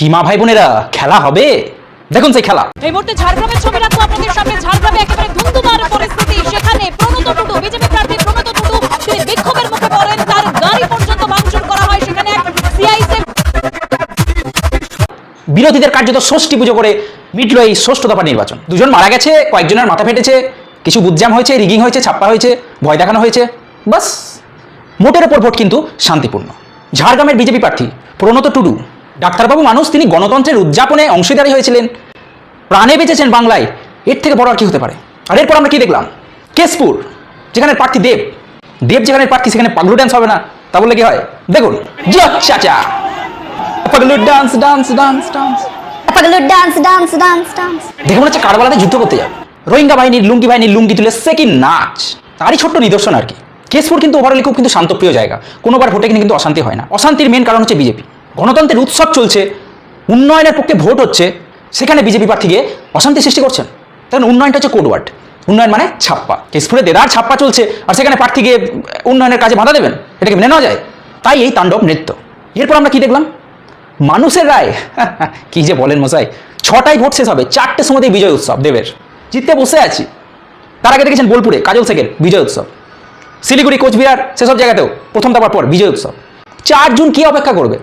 কি মা ভাই বোনেরা খেলা হবে? দেখুন সেই খেলা। এই মুহূর্তে ঝাড়গ্রামের ছবি রাখব আপনাদের সামনে। ঝাড়গ্রামে একেবারে ধুমধুমার পরিস্থিতি। সেখানে প্রণত টুডু বিজেপি প্রার্থী প্রণত টুডু তিনি বিক্ষোভের মুখে পড়েন। তার গাড়ি পর্যন্ত ভাঙচুর করা হয়। সেখানে এক সিআইসিএফ বিরোধীদের কার্যত ষষ্ঠী পুজো করে মিটল এই ষষ্ঠ দফা নির্বাচন। দুজন মারা গেছে কয়েকজনের মাথা ফেটেছে কিছু বুজ্জাম হয়েছে রিগিং হয়েছে ছাপ্পা হয়েছে ভয় দেখানো হয়েছে। বাস। মোটের ওপর ভোট কিন্তু শান্তিপূর্ণ। ঝাড়গ্রামের বিজেপি প্রার্থী প্রণত টুডু ডাক্তারবাবু মানুষ তিনি গণতন্ত্রের উদযাপনে অংশীদারী হয়েছিলেন। প্রাণে বেঁচেছেন বাংলায় এর থেকে বড় আর কি হতে পারে? আর এরপর আমরা কি দেখলাম? কেশপুর যেখানে প্রার্থী দেব। দেব যেখানে প্রার্থী সেখানে পাগলু ড্যান্স হবে না। তা বললে কি হয়? দেখুন চাচা। Paglu dance dance dance dance Paglu dance dance dance dance দেখে মনে হচ্ছে কারবালাতে যুদ্ধ করতে যাবে। রোহিঙ্গা বাহিনীর লুঙ্গি বাহিনীর লুঙ্গি তুলে সেকেন্ড নাচ? তারই ছোট্ট নিদর্শন আর কি। কেশপুর কিন্তু ওভারঅলি খুব কিন্তু শান্তপ্রিয় জায়গা। কোনোবার ভোটে কিন্তু অশান্তি হয় না। অশান্তির মেন কারণ হচ্ছে বিজেপি। গণতন্ত্রের উৎসব চলছে, উন্নয়নের পক্ষে ভোট হচ্ছে, সেখানে বিজেপি প্রার্থীকে অশান্তি সৃষ্টি করছেন। কারণ উন্নয়নটা হচ্ছে কোডওয়ার্ড উন্নয়ন মানে ছাপ্পা। কেশপুরে দেদার ছাপ্পা চলছে, আর সেখানে প্রার্থীকে উন্নয়নের কাজে বাধা দেবেন, এটাকে মেনে নেওয়া যায়। তাই এই তাণ্ডব নৃত্য। এরপর আমরা কি দেখলাম? মানুষের রায়, কি যে বলেন মশাই, ছটায় ভোট শেষ হবে চারটে সময়তেই বিজয় উৎসব, দেবের। জিততে বসে আছি। তার আগে দেখেছেন বোলপুরে, কাজল শেখের বিজয় উৎসব। শিলিগুড়ি, কোচবিহার, সেসব জায়গাতেও প্রথম দাবার পর বিজয় উৎসব। চার জুন কি অপেক্ষা করবে?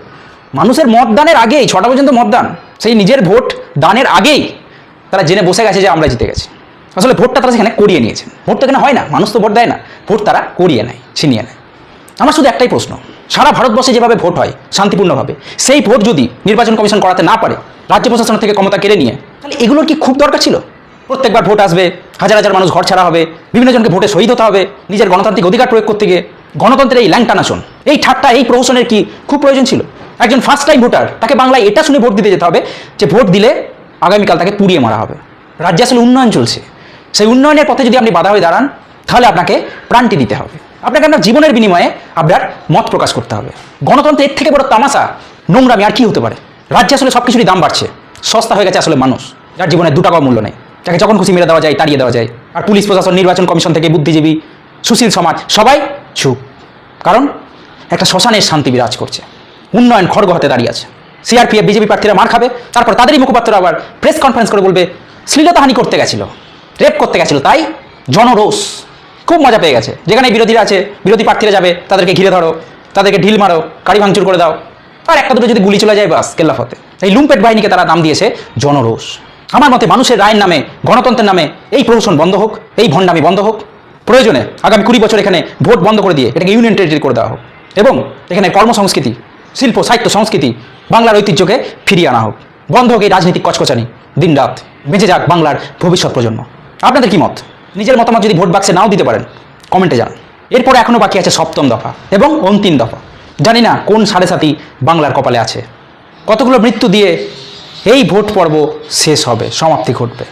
মানুষের মতদানের আগেই, ছটা পর্যন্ত মতদান, সেই নিজের ভোট দানের আগেই তারা জেনে বসে গেছে যে আমরা জিতে গেছি। আসলে ভোটটা তারা সেখানে করিয়ে নিয়েছেন ভোট তো এখানে হয় না, মানুষ তো ভোট দেয় না। ভোট তারা করিয়ে নেয়, ছিনিয়ে নেয়। আমার শুধু একটাই প্রশ্ন, সারা ভারতবর্ষে যেভাবে ভোট হয়, শান্তিপূর্ণভাবে, সেই ভোট যদি নির্বাচন কমিশন করাতে না পারে, রাজ্য প্রশাসন থেকে ক্ষমতা কেড়ে নিয়ে, তাহলে এগুলোর কি খুব দরকার ছিল? প্রত্যেকবার ভোট আসবে, হাজার হাজার মানুষ ঘর ছাড়া হবে, বিভিন্ন জনকে ভোটে শহীদ হতে হবে, নিজের গণতান্ত্রিক অধিকার প্রয়োগ করতে গিয়ে গণতন্ত্রের এই ল্যাংটানাশন এই ঠাট্টা, এই প্রহসনের কি খুব প্রয়োজন ছিল? একজন ফার্স্ট টাইম ভোটার তাকে বাংলায় এটা শুনে ভোট দিতে যেতে হবে যে ভোট দিলে আগামীকাল তাকে পুড়িয়ে মারা হবে। রাজ্যে আসলে উন্নয়ন চলছে। সেই উন্নয়নের পথে যদি আপনি বাধা হয়ে দাঁড়ান, তাহলে আপনাকে প্রাণটি দিতে হবে। আপনাকে আপনার জীবনের বিনিময়ে আপনার মত প্রকাশ করতে হবে। গণতন্ত্র এর থেকে বড় তামাশা, নোংরামি আর কি হতে পারে? রাজ্যে আসলে সব কিছুরই দাম বাড়ছে। সস্তা হয়ে গেছে আসলে মানুষ, যার জীবনে দু টাকাও মূল্য নেই। তাকে যখন খুশি মেরে দেওয়া যায়, তাড়িয়ে দেওয়া যায়। আর পুলিশ, প্রশাসন, নির্বাচন কমিশন থেকে বুদ্ধিজীবী, সুশীল সমাজ, সবাই চুপ কারণ একটা শ্মশানের শান্তি বিরাজ করছে। উন্নয়ন খড়গ হাতে দাঁড়িয়ে আছে। সিআরপিএফ বিজেপি প্রার্থীরা মার খাবে, তারপর তাদেরই মুখপাত্র আবার প্রেস কনফারেন্স করে বলবে, শ্লীলতাহানি করতে গেছিল রেপ করতে গেছিল, তাই জনরোষ। খুব মজা পেয়ে গেছে। যেখানে বিরোধীরা আছে, বিরোধী প্রার্থীরা যাবে, তাদেরকে ঘিরে ধরো, তাদেরকে ঢিল মারো, গাড়ি ভাঙচুর করে দাও। আর একটা দুটো যদি গুলি চলে যায়, বাস কেল্লাফতে এই লুম্পেট বাহিনীকে তারা নাম দিয়েছে জনরোষ। আমার মতে মানুষের রায়ের নামে, গণতন্ত্রের নামে এই প্রহসন বন্ধ হোক, এই ভণ্ডামি বন্ধ হোক। প্রয়োজনে আগামী কুড়ি বছর এখানে ভোট বন্ধ করে দিয়ে এটাকে ইউনিয়ন টেরিটরি করে দেওয়া হোক। এবং এখানে কর্মসংস্কৃতি শিল্প, সাহিত্য, সংস্কৃতি বাংলার ঐতিহ্যকে ফিরিয়ে আনা হোক। বন্ধ হোক এই রাজনৈতিক কচকচানি। দিন রাত বেঁচে যাক বাংলার ভবিষ্যৎ প্রজন্ম। আপনাদের কি মত? নিজের মতামত যদি ভোট বাক্সে নাও দিতে পারেন, কমেন্টে জানান। এরপরে এখনও বাকি আছে সপ্তম দফা এবং অন্তিম দফা। জানি না কোন সাড়ে সাথী বাংলার কপালে আছে। কতগুলো মৃত্যু দিয়ে এই ভোট পর্ব শেষ হবে, সমাপ্তি ঘটবে।